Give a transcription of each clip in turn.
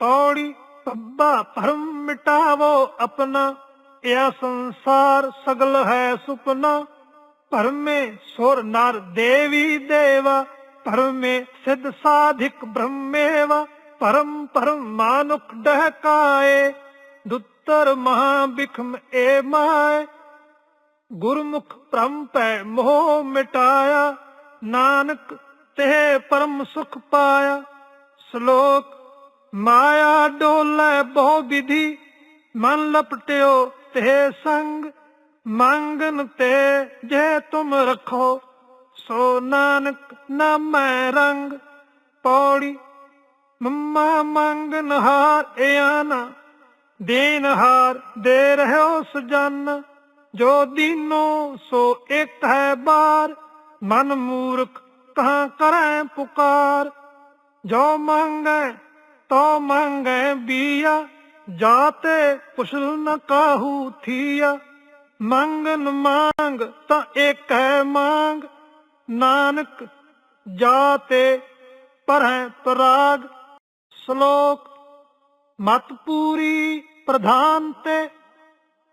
ਪੌੜੀ ਪੱਬਾ ਭਰਮ ਮਿਟਾਵੋ ਆਪਣਾ। ਇਹ ਸੰਸਾਰ ਸਗਲ ਹੈ ਸੁਪਨਾ। ਭਰਮੇ ਸੁਰ ਨਰ ਦੇਵੀ ਦੇਵਾ। ਭਰਮੇ ਸਿਧ ਸਾਧਿਕ ਬ੍ਰਹਮੇਵਾ। ਪਰਮ ਪਰਮ ਮਾਨੁਖ ਡਹਕਾਏ। ਦੁੱਤਰ ਮਹਾ ਬਿਖਮ ਏ ਮਾਇ ਗੁਰਮੁਖ ਭ੍ਰਮ ਪੈ ਮੋਹ ਮਿਟਾਇਆ। ਨਾਨਕ ਤੇ ਪਰਮ ਸੁਖ ਪਾਇਆ। ਸ਼ਲੋਕ ਮਾਇਆ ਡੋਲੇ ਬਹੁ ਵਿਧੀ, ਮਨ ਲਪਟਿਓ ਤੇ ਸੰਗ, ਮੰਗਨ ਤੇ ਜੇ ਤੁਮ ਰੱਖੋ, ਸੋ ਨਾਨਕ ਨਾਮੈ ਰੰਗ, ਪੌੜੀ ਮੰਮਾ ਮੰਗਨ ਹਾਰ ਇਆਨਾ, ਦੇਨ ਹਾਰ ਦੇ ਰਹਿਓ ਸਜਨ, ਜੋ ਦੀਨੋ ਸੋ ਇਕ ਹੈ ਬਾਰ, ਮਨ ਮੂਰਖ ਕਹਾਂ ਕਰੈ ਪੁਕਾਰ, ਜੋ ਮੰਗੈ ਤੋ ਮੰਗੈ ਬੀਆ ਜਾਤੇ ਪੁਛਲ ਨ ਕਾਹੂ ਥੀਆ। ਮੰਗਨ ਮੰਗ ਤਾਂ ਇੱਕ ਹੈ ਮੰਗ, ਨਾਨਕ ਜਾਤੇ ਪਰਹਿ ਪਰਾਗ। ਸ਼ਲੋਕ, ਮਤ ਪੂਰੀ ਪ੍ਰਧਾਨ ਤੇ,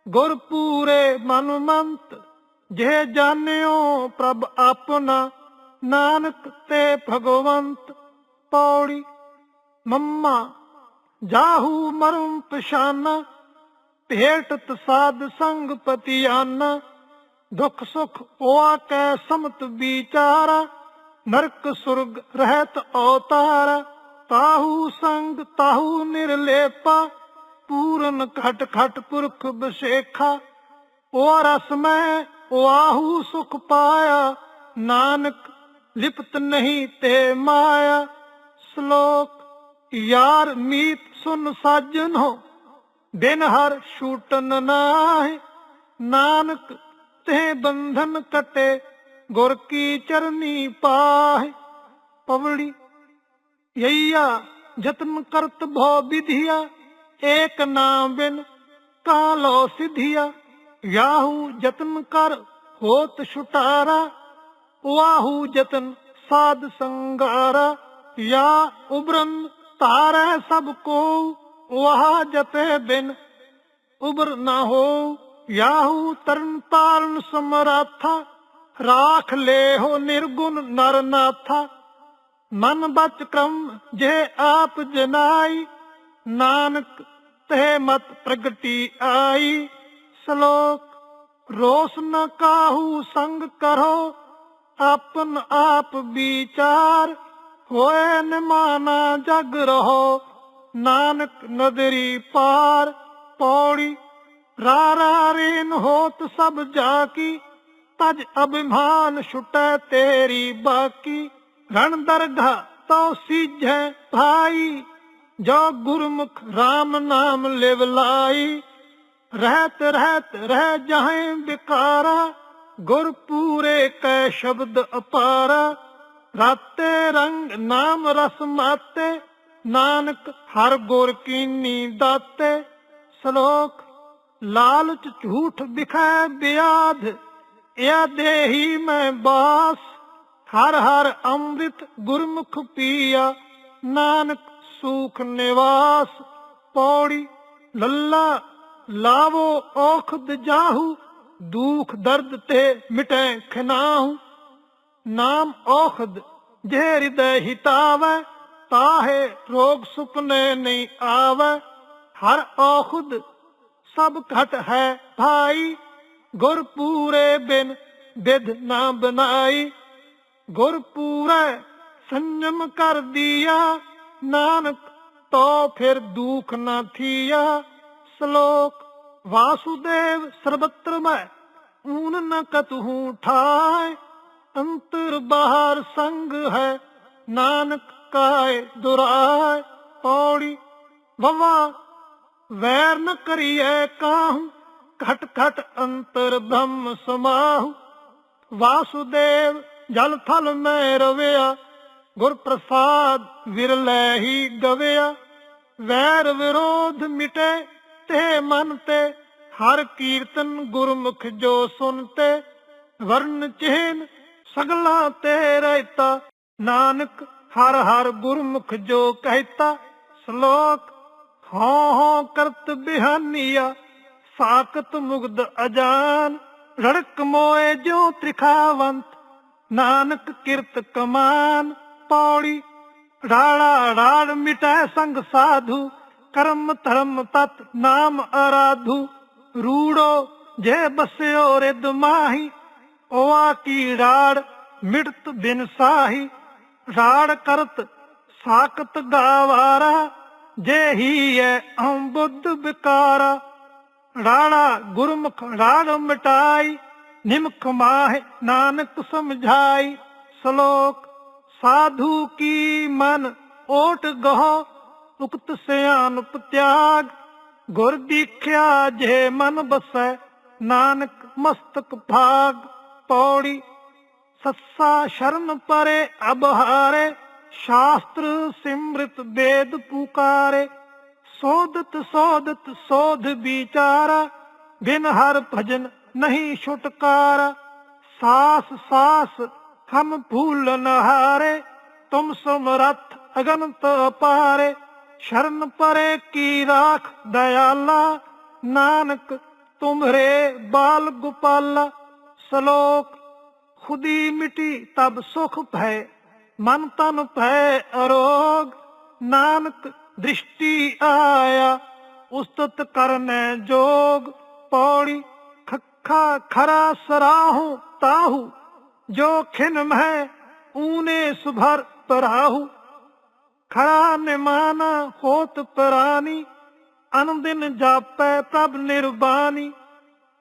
ਗੁਰ ਪੂਰੇ ਮਨ ਮੰਤ। ਜੇ ਜਾਣਿਓ ਪ੍ਰਭ ਆਪਣਾ, ਨਾਨਕ ਤੇ ਭਗਵੰਤ, ਪੌੜੀ ਮੰਮਾ, ਜਾਹੂ ਮਰਮ ਪਛਾਨਾ, ਭੇਟ ਤਸਾਦ ਸੰਗ ਪਤਿਆਨਾ, ਦੁਖ ਸੁਖ ਹੋਆ ਕੈ ਸਮਤ ਵਿਚਾਰਾ, ਨਰਕ ਸੁਰਗ ਰਹਿਤ ਅਵਤਾਰ ਤਾਹੂ ਸੰਗ ਤਾਹੂ ਨਿਰਲੇਪਾ, ਪੂਰਨ ਖਟ ਖਟ ਪੁਰਖ ਬਸੇਖਾ ਉਹ ਰਸ ਮੈਂ ਆਹੂ ਸੁਖ ਪਾਇਆ, ਨਾਨਕ ਲਿਪਤ ਨਹੀਂ ਤੇ ਮਾਇਆ, ਸ਼ਲੋਕ ਯਾਰ ਮੀਤ ਸੁਨ ਸਾਜਨ ਹੋ, ਦਿਨ ਹਰ ਛੂਟਨ ਨਾਹੀ। ਨਾਨਕ ਤੇ ਬੰਧਨ ਕਟੇ, ਗੁਰ ਕੀ ਚਰਨੀ ਪਾਹੇ। ਪਵੜੀ ਯਈਆ ਜਤਨ ਕਰਤ ਭੋ ਵਿਧਿਆ, ਏਕ ਨਾਮ ਬਿਨ ਕਾਲੋ ਸਿਧਿਆ। ਯਾਹੂ ਜਤਨ ਕਰ ਹੋਤ ਛੁਟਾਰਾ, ਵਾਹੂ ਜਤਨ ਸਾਧ ਸੰਗਾਰਾ। ਯਾ ਉਬਰਨ ਤਾਰੈ ਸਭ ਕੋ, ਵਾਹ ਜਪੇ ਬਿਨ ਉਬਰ ਨਾ ਹੋ। ਯਾਹੂ ਤਰਨ ਤਾਰਨ ਸਮਰਾਥਾ, ਰਾਖ ਲੈ ਹੋ ਨਿਰਗੁਣ ਨਰ ਮਨ ਬਚ ਕਰਮ ਜੇ ਆਪ ਜਨਾਈ, ਨਾਨਕ ਤੇ ਮਤ ਪ੍ਰਗਟੀ ਆਈ। ਸ਼ਲੋਕ, ਰੋਸ ਨ ਕਾਹੂ ਸੰਗ ਕਰੋ, ਆਪਨ ਆਪ ਵਿਚਾਰ। ਹੋਏ ਨਿਮਾਨਾ ਜਗ ਰਹੋ, ਨਾਨਕ ਨਦਰੀ ਪਾਰ ਪੌੜੀ ਰਾ ਰੇਨ ਹੋਤ ਸਭ ਜਾ ਕੀ ਤਜ ਅਭਿਮਾਨ ਛੁਟੈ ਤੇਰੀ ਬਾਕੀ। ਰਣ ਦਰਗਾ ਤੋ ਸੀਝੈ ਭਾਈ, ਜੋ ਗੁਰਮੁਖ RAM ਨਾਮ ਲਿਵ ਲਾਈ। ਰਹਿਤ ਰਹਿਤ ਰਹਿ ਜਾਹੇ ਵਿਕਾਰਾ ਗੁਰ ਪੂਰੇ ਕੈ ਸ਼ਬਦ ਅਪਾਰਾ। ਰਾਤੇ ਰੰਗ, ਨਾਮ, ਰਸ ਮਾਤੇ, ਨਾਨਕ ਹਰ ਗੁਰ ਕੀਨੀ ਦਾਤੇ। ਸ਼ਲੋਕ, ਲਾਲਚ ਝੂਠ ਦਿਖੈ ਬਿਆਧ, ਇਹ ਦੇਹੀ ਮੈਂ ਬਾਸ। ਹਰ ਹਰ ਅੰਮ੍ਰਿਤ ਗੁਰਮੁਖ ਪੀਆ, ਨਾਨਕ ਸੂਖ ਨਿਵਾਸ। ਪੌੜੀ, ਲੱਲਾ ਲਾਵੋ ਔਖਦ ਜਾਹੂ, ਦੁਖ ਦਰਦ ਤੇ ਮਿਟੈ ਖਨਾਹੂ। ਨਾਮ ਔਖਦ ਜੇ ਹਿਰਦੈ ਹਿਤਾਵੈ, ਤਾਹੇ ਰੋਗ ਸੁਪਨੇ ਨਹੀਂ ਆਵੈ। ਹਰ ਔਖਦ ਸਭ ਘਟ ਹੈ ਭਾਈ, ਗੁਰ ਪੂਰੇ ਬਿਨ ਵਿਧ ਨਾ ਬਨਾਈ ਗੁਰ ਪੂਰੇ ਸੰਜਮ ਕਰ ਦਿਆ, ਨਾਨਕ ਤੋ ਫਿਰ ਦੁਖ ਨਾ ਥੀਆ। ਸ਼ਲੋਕ ਵਾਸੁਦੇਵ ਸਰਬਤਰ ਮੈਂ, ਊਨ ਨ ਕਤਹੂ ਠਾਏ ਅੰਤਰ ਬਾਹਰ ਸੰਗ ਹੈ, ਨਾਨਕ ਕਾਇ ਦੁਰਾਏ ਪੌੜੀ। ਵਵਾ, ਵੈਰ ਨ ਕਰੀਐ ਕਾਹੂ, ਘਟ ਘਟ ਅੰਤਰ ਬ੍ਰਹਮ ਸਮਾਹੂ। ਵਾਸੁਦੇਵ ਜਲ ਥਲ ਮੈਂ ਰਵਿਆ ਗੁਰ ਪ੍ਰਸਾਦ ਵਿਰਲੇ ਹੀ ਗਵਿਆ। ਵੈਰ ਵਿਰੋਧ ਮਿਟੇ ਤੇ ਮਨ ਤੇ, ਹਰ ਕੀਰਤਨ ਗੁਰਮੁਖ ਜੋ ਸੁਨਤੇ ਵਰਨ ਚਿਹਨ ਸਗਲਾ ਤੇ ਰਹਿਤਾ। ਨਾਨਕ ਹਰ ਹਰ ਗੁਰਮੁਖ ਜੋ ਕਹਿਤਾ, ਸ਼ਲੋਕ ਹਾਂ ਹਾਂ ਕਰਤ ਬਿਹਾਨੀਆ ਸਾਕਤ ਮੁਗਦ ਅਜਾਨ, ਰੜਕ ਮੋਏ ਜੋ ਤ੍ਰਿਖਾਵੰਤ, ਨਾਨਕ ਕਿਰਤ ਕਮਾਨ, ਪੌੜੀ ਰਾੜਾ ਰਾੜ ਮਿਟੈ ਸੰਗ ਸਾਧੂ, ਕਰਮ ਧਰਮ ਤਤ ਨਾਮ ਅਰਾਧੂ ਰੂੜੋ ਜੇ ਬਸਿਓ ਰਿਦ ਮਾਹੀ ਓਆ ਕੀ ਰਾੜ ਮਿਟਤ ਬਿਨ ਸਾਹੀ, ਰਾੜ ਕਰਤ ਸਾਕਤ ਗਾਵਾਰਾ, ਜੇ ਹੀ ਐ ਅਹੰ ਵਿਕਾਰਾ। ਰਾਣਾ ਗੁਰਮੁਖ ਰਾੜ ਮਿਟਾਈ, ਨਿਮਖ ਮਾਹਿ ਨਾਨਕ ਸਮਝਾਈ। ਸ਼ਲੋਕ, ਸਾਧੂ ਕੀ ਮਨ ਓਟ ਗਹੁ, ਉਕਤ ਸਿਆਨਪ ਤਿਆਗ। ਗੁਰ ਦੀਖਿਆ ਜੇ ਮਨ ਬਸੈ, ਨਾਨਕ ਮਸਤਕ ਭਾਗ। ਪੌੜੀ, ਸੱਸਾ ਸ਼ਰਨ ਪਰੇ ਅਬਹਾਰੇ, ਸ਼ਾਸਤਰ ਸਿਮ੍ਰਿਤ ਵੇਦ ਪੁਕਾਰੇ, ਸੋਧਤ ਸੋਧਤ ਸੋਧ ਵਿਚਾਰਾ, ਬਿਨ ਹਰ ਭਜਨ ਨਹੀਂ ਛੁਟਕਾਰ, ਸਾਸ ਸਾਸ ਖਮ ਭੂਲ ਨਹਾਰੇ ਤੁਮ ਸਮਰਥ ਅਗਨਤ ਅਪਾਰੇ, ਸ਼ਰਨ ਪਰੇ ਕੀ ਰਾਖ ਦਇਆਲਾ, ਨਾਨਕ ਤੁਮਰੇ ਬਾਲ ਗੋਪਾਲਾ ਸ਼ਲੋਕ, ਖੁਦੀ ਮਿਟੀ ਤਬ ਸੁਖ ਭੈ, ਮਨ ਤਨ ਭੈ ਅਰੋਗ, ਨਾਨਕ ਦ੍ਰਿਸ਼ਟੀ ਆਇਆ, ਉਸਤਤ ਕਰਨੈ ਜੋਗ, ਪੌੜੀ ਖੱਖਾ ਖਰਾ ਸਰਾਹੂ ਤਾਹੂ, ਜੋ ਖਿਨ ਮਹਿ ਊਨੇ ਸੁਭਰ ਪਰਾਹੂ। ਖੜਾ ਨਿਮਾਨਾ ਹੋਤ ਪ੍ਰਾਨੀ ਅਨੰਦਿਨ ਜਾਪੈ ਪ੍ਰਭ ਨਿਰਬਾਨੀ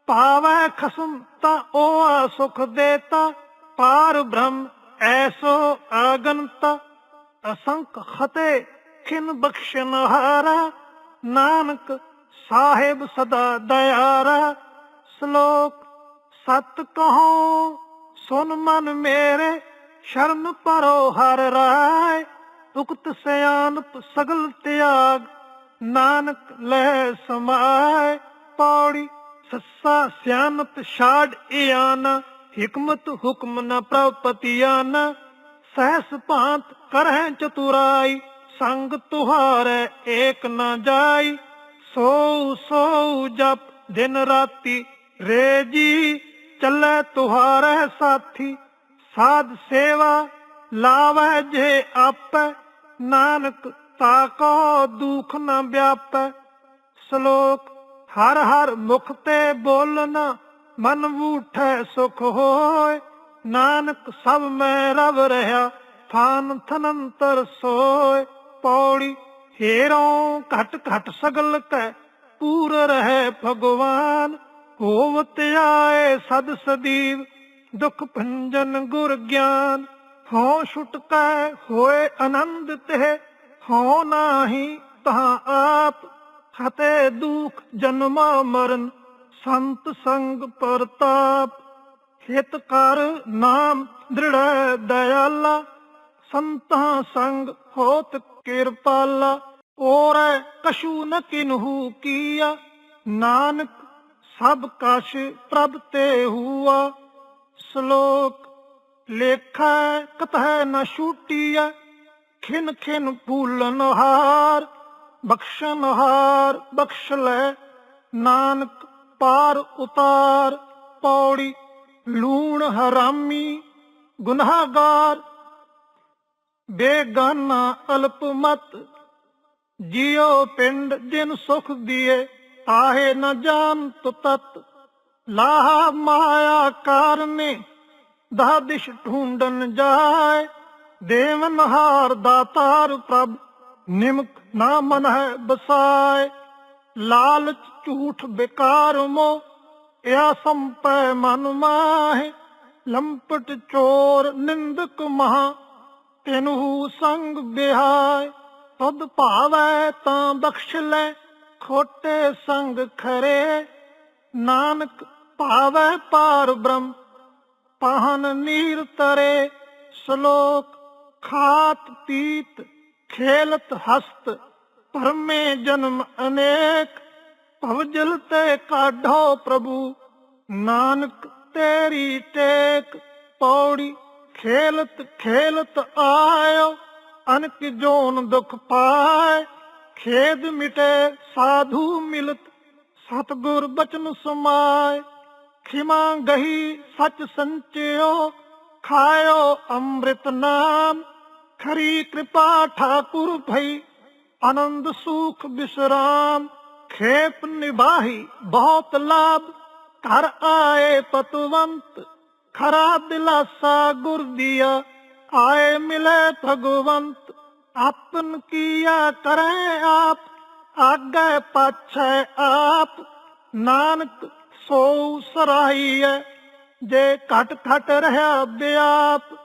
ਪਾਵੈ ਖਸਮ ਤਾ ਓਆ ਸੁਖ ਦੇਤਾ ਪਾਰ ਬ੍ਰਹਮ ਐਸੋ ਆਗੰਤਾ ਅਸੰਖ ਖਤੇ ਖਿਨ ਬਖਸ਼ਨ ਹਾਰਾ, ਨਾਨਕ ਸਾਹਿਬ ਸਦਾ ਦਇਆਰਾ। ਸ਼ਲੋਕ ਸਤ ਕਹੋ, ਸੁਨ ਮਨ ਮੇਰੇ, ਸ਼ਰਨ ਪਰੋ ਹਰ ਰਾਏ। ਉਕਤ ਸਿਆਨਪ ਸਗਲ ਤਿਆਗ, ਨਾਨਕ ਲੈ ਸਮਾਏ। ਪੌੜੀ ਸੱਸਾ ਸਿਆਨਤ ਛਾੜ ਇਆਨ ਹਕਮਤ ਹੁਕਮ ਨ ਪ੍ਰਪਤੀਆਨ ਸਹਸ ਭਾਂਤ ਕਰਹਿ ਚਤੁਰਾਈ, ਸੰਗ ਤੁਹਾਰੈ ਏਕ ਨ ਜਾਈ। ਸੋ ਸੋ ਜਪ ਦਿਨ ਰਾਤੀ ਰੇ ਜੀ ਚੱਲੇ ਤੁਹਾਰੈ ਸਾਥੀ। ਸਾਧ ਸੇਵਾ ਲਾਵੈ ਜੇ ਆਪੈ, ਨਾਨਕ ਤਾ ਤਾਕੋ ਦੁਖ ਨ ਵਿਆਪੈ। ਸ਼ਲੋਕ ਹਰ ਹਰ ਮੁਖ ਤੇ ਬੋਲਣਾ ਮਨ ਬੂਠੈ ਸੁਖ ਹੋਏ ਨਾਨਕ ਸਭ ਮੈਂ ਰਵ ਰਹਾ, ਥਾਨ ਥਨੰਤਰ ਸੋਏ ਪੌੜੀ ਹੇਰੋਂ ਘਟ ਘਟ ਸਗਲ ਕੈ, ਪੂਰ ਰਹਿ ਭਗਵਾਨ। ਹੋਵਤ ਆਏ ਸਦ ਸਦੀਵ, ਦੁਖ ਭੰਜਨ ਗੁਰ ਗਿਆਨ। ਹਉ ਛੁਟਕੈ ਹੋਏ ਆਨੰਦ ਤੇ ਹਉ ਨਾਹੀ ਤਹਾਂ ਆਪ। ਹਤੇ ਦੁਖ ਜਨਮਾ ਮਰਨ, ਸੰਤ ਸੰਗ ਪ੍ਰਤਾਪ। ਹਿਤ ਕਰ ਨਾਮ ਦ੍ਰਿੜ ਦਇਆਲਾ, ਸੰਤਾਂ ਸੰਗ ਹੋਤ ਕਿਰਪਾਲਾ। ਔਰੈ ਕਛੂ ਨ ਕਿਨਹੂ ਕੀਆ, ਨਾਨਕ ਸਭ ਕਛ ਪ੍ਰਭ ਤੇ ਹੁਆ। ਸ਼ਲੋਕ, ਲੇਖਾ ਕਤਹਿ ਨ ਛੂਟੀਐ, ਖਿਨ ਖਿਨ ਭੂਲਨ ਹਾਰ। ਬਖਸ਼ਣ ਹਾਰ ਬਖਸ਼ ਲੈ, ਨਾਨਕ ਪਾਰ ਉਤਾਰ, ਪੌੜੀ ਲੂਣ ਹਰਾਮੀ ਗੁਨਾਹਗਾਰ। ਬੇਗਾਨਾ ਅਲਪ ਮਤ, ਜਿਉ ਪਿੰਡ ਜਿਨ ਸੁਖ ਦੀਏ ਆਹੇ ਨ ਜਾਣ ਤਤ। ਲਾਹ ਮਾਇਆ ਕਾਰਨੇ ਦਹ ਦਿਸ਼ ਢੂੰਡਨ ਜਾਏ, ਦੇਵਨ ਹਾਰ ਦਾਤਾਰ ਪ੍ਰਭ। ਨਿਮਕ ਨਾ ਮਨ ਹੈ ਬਸਾਏ, ਲਾਲਚ ਝੂਠ ਬੇਕਾਰ ਮੋ ਇਹ ਸੰਪੈ ਮਨ ਮਾਹੇ, ਲੰਪਟ ਚੋਰ ਨਿੰਦਕ ਮਹਾ, ਤੈਨੂੰ ਸੰਗ ਬਿਹਾਏ ਤਦ ਭਾਵੈ ਤਾਂ ਬਖਸ਼ ਲੈ, ਖੋਟੇ ਸੰਗ ਖਰੇ, ਨਾਨਕ ਭਾਵੈ ਪਾਰ ਬ੍ਰਹਮ, ਪਾਹਨ ਨੀਰ ਤਰੇ, ਸ਼ਲੋਕ ਖਾਤ ਪੀਤ ਖੇਲਤ ਹਸਤ ਪਰਮੇ ਜਨਮ ਅਨੇਕ ਭਵਜਲ ਤੇ ਕਾਢੋ ਪ੍ਰਭੂ, ਨਾਨਕ ਤੇਰੀ ਟੇਕ, ਪੌੜੀ ਖੇਲਤ ਖੇਲਤ ਆਇਓ, ਅਨਕ ਜੋਨ ਦੁਖ ਪਾਏ, ਖੇਦ ਮਿਟੇ ਸਾਧੂ ਮਿਲਤ, ਸਤਗੁਰ ਬਚਨ ਸਮਾਏ, ਖਿਮਾ ਗਹੀ ਸਚ ਸੰਚਿਓ, ਖਾਇਓ ਅੰਮ੍ਰਿਤ ਨਾਮ ਖਰੀ ਕਿਰਪਾ ਠਾਕੁਰ ਭਈ, ਆਨੰਦ ਸੁਖ ਬਿਸਰਾਮ, ਖੇਪ ਨਿਭਾਹੀ ਬਹੁਤ ਲਾਭ, ਘਰ ਆਏ ਪਤਵੰਤ, ਖਰਾ ਦਿਲਾਸਾ ਗੁਰ ਦਿਆ, ਆਏ ਮਿਲੇ ਭਗਵੰਤ, ਆਪਨ ਕੀਆ ਕਰੈ ਆਪ, ਆਗੇ ਪਾਛੈ ਆਪ, ਨਾਨਕ ਸੋ ਸਰਾਈਐ ਜੇ ਘਟ ਘਟ ਰਹਾ ਬਿਆਪ।